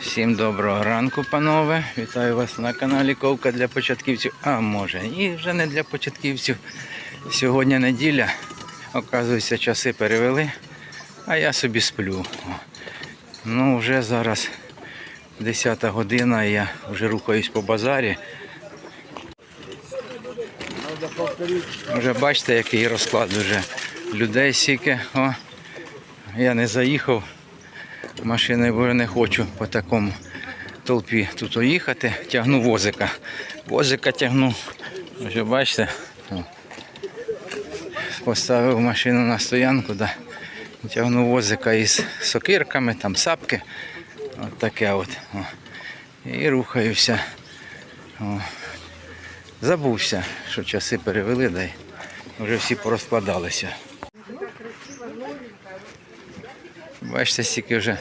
Всім доброго ранку, панове. Вітаю вас на каналі Ковка для початківців. А може, і вже не для початківців. Сьогодні неділя. Оказується, часи перевели, а я собі сплю. Ну, вже зараз 10 година, я вже рухаюсь по базарі. Вже бачите, який розклад вже людей сіки. О, я не заїхав машиною, бо не хочу по такому толпі тут їхати. Тягну возика. Возика тягну. Ви бачите. Поставив машину на стоянку, да. тягну возика із сокирками, там сапки. От таке от. О. І рухаюся. О. Забувся, що часи перевели, да й вже всі порозкладалися. Бачите, стільки вже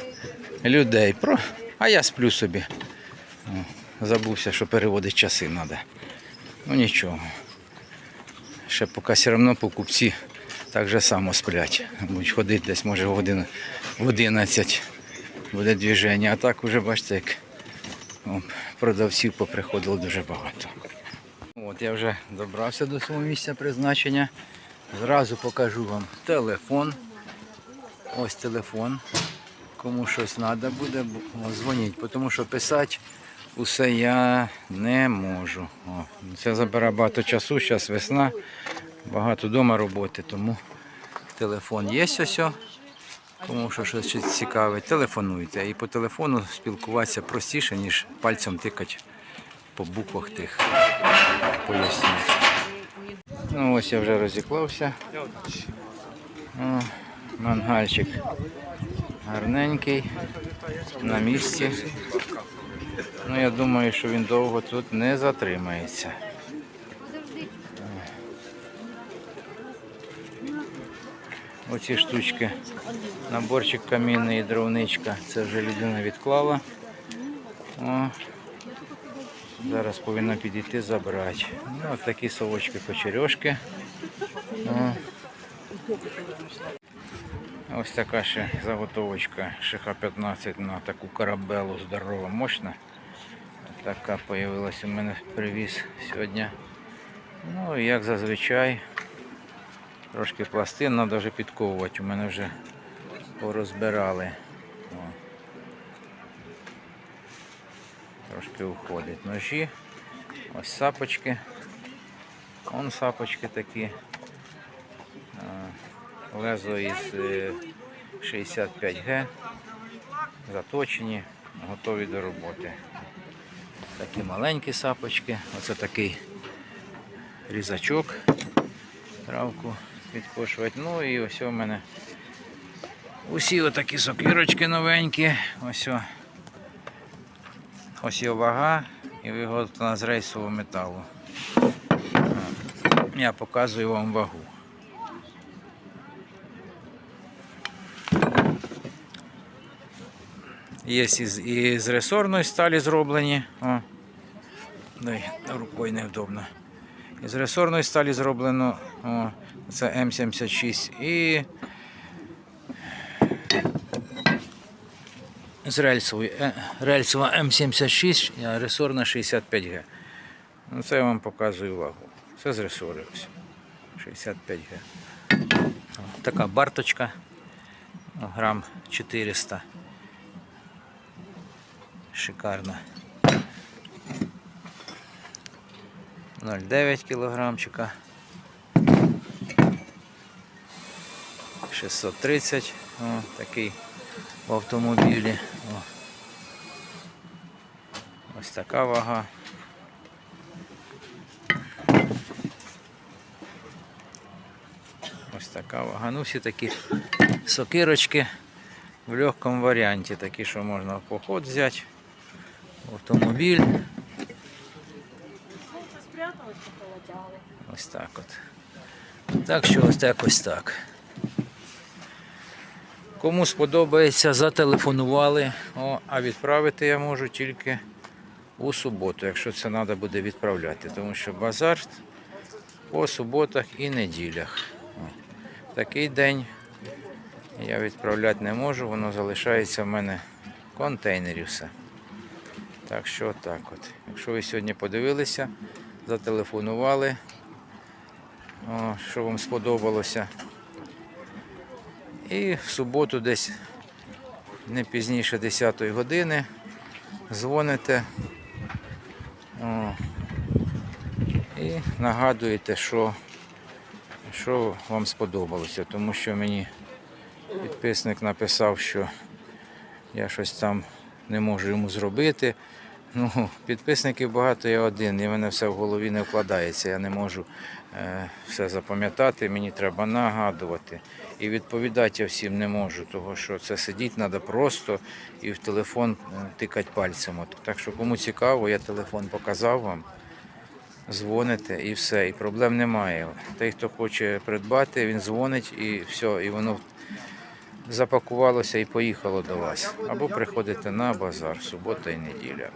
людей. Про... А я сплю собі. Забувся, що переводити часи треба. Ну нічого. Ще поки все одно покупці так же само сплять. Будуть ходити десь, може, в в 11 буде движення. А так вже бачите, як продавців поприходило дуже багато. От я вже добрався до свого місця призначення. Зразу покажу вам телефон. Ось телефон. Кому щось треба буде, бу- дзвоніть, тому що писати усе я не можу. О, це забере багато часу, зараз весна, багато вдома роботи, тому телефон є ось. Кому що щось цікавить, телефонуйте. І по телефону спілкуватися простіше, ніж пальцем тикати по буквах тих. Поясніть. Ну ось я вже розіклався. О, мангальчик гарненький, на місці. Ну, я думаю, що він довго тут не затримається. Оці штучки, наборчик камінний і дровничка, це вже людина відклала. О, зараз повинна підійти забрати. Ну, от такі совочки почерьошки. О. Ось така ще заготовочка ШХ-15 на таку корабелу здорова, мощна. Така появилась у мене привіз сьогодні. Ну, як зазвичай, трошки пластин треба вже підковувати. У мене вже порозбирали. О. Трошки уходить ножі. Ось сапочки. Вон сапочки такі. Лезо із е, 65Г. Заточені, готові до роботи. Такі маленькі сапочки. Оце такий різачок. Травку підкошувати. Ну і ось у мене усі отакі сокирочки новенькі. Ось. Ось його вага і виготовлена з рейсового металу. Я показую вам вагу. Є і з ресорної сталі зроблені. О. Дай, рукою невдобно. Із ресорної сталі зроблено о, це М76 і з рельсової е, рельсова М76, а ресорна 65Г. Ну, це я вам показую вагу. Це з ресори ось. 65Г. Така барточка. Грам 400. Шикарна. 0,9 кілограмчика. 630. О, такий в автомобілі. О. Ось така вага. Ось така вага. Ну, всі такі сокирочки в легкому варіанті, такі, що можна в поход взяти, автомобіль. Ось так от. Так що ось так ось так. Кому сподобається, зателефонували, О, а відправити я можу тільки у суботу, якщо це треба буде відправляти, тому що базар по суботах і неділях. О, Такий день я відправляти не можу, воно залишається в мене в контейнері все. Так що так от. Якщо ви сьогодні подивилися, зателефонували, о, що вам сподобалося. І в суботу десь не пізніше 10 години дзвоните о, і нагадуєте, що, що вам сподобалося, тому що мені підписник написав, що я щось там не можу йому зробити. Ну, підписників багато, я один, і в мене все в голові не вкладається. Я не можу е, все запам'ятати, мені треба нагадувати. І відповідати я всім не можу, тому що це сидіти треба просто і в телефон е, тикати пальцем. От. Так що кому цікаво, я телефон показав вам. Дзвоните і все, і проблем немає. Той, хто хоче придбати, він дзвонить і все, і воно запакувалося і поїхало до вас. Або приходите на базар, субота і неділя.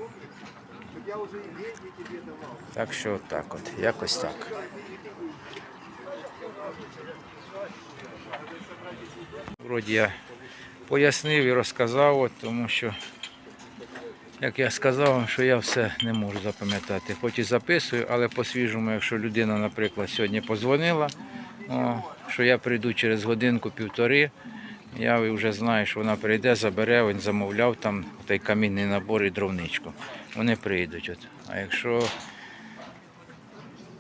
Так що так от, якось так. Вроді я пояснив і розказав, от, тому що, як я сказав, що я все не можу запам'ятати. Хоч і записую, але по-свіжому, якщо людина, наприклад, сьогодні позвонила, о, що я прийду через годинку-півтори, я вже знаю, що вона прийде, забере, він замовляв там той камінний набор і дровничку. Вони прийдуть. От. А якщо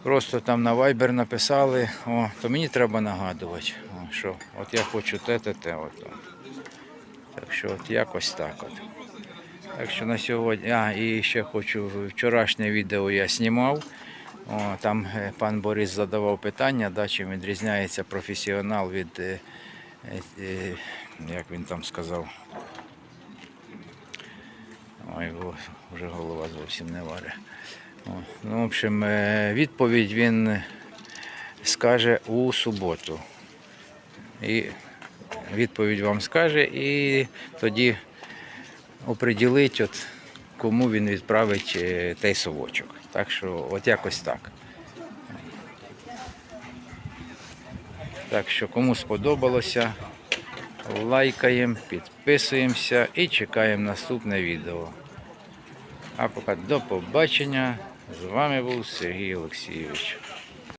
просто там на Viber написали, о, то мені треба нагадувати, о, що от я хочу те, те, те. От. Так що от якось так от. Так що на сьогодні. А, і ще хочу, вчорашнє відео я знімав. О, там е, пан Борис задавав питання, да, чим відрізняється професіонал від, е, як він там сказав. Ой, вже голова зовсім не варить. Ну, в общем, е, відповідь він скаже у суботу. І відповідь вам скаже, і тоді оприділить, от, кому він відправить е, той совочок. Так що от якось так. Так що кому сподобалося, лайкаємо, підписуємося і чекаємо наступне відео. А поки до побачення. З вами був Сергій Олексійович.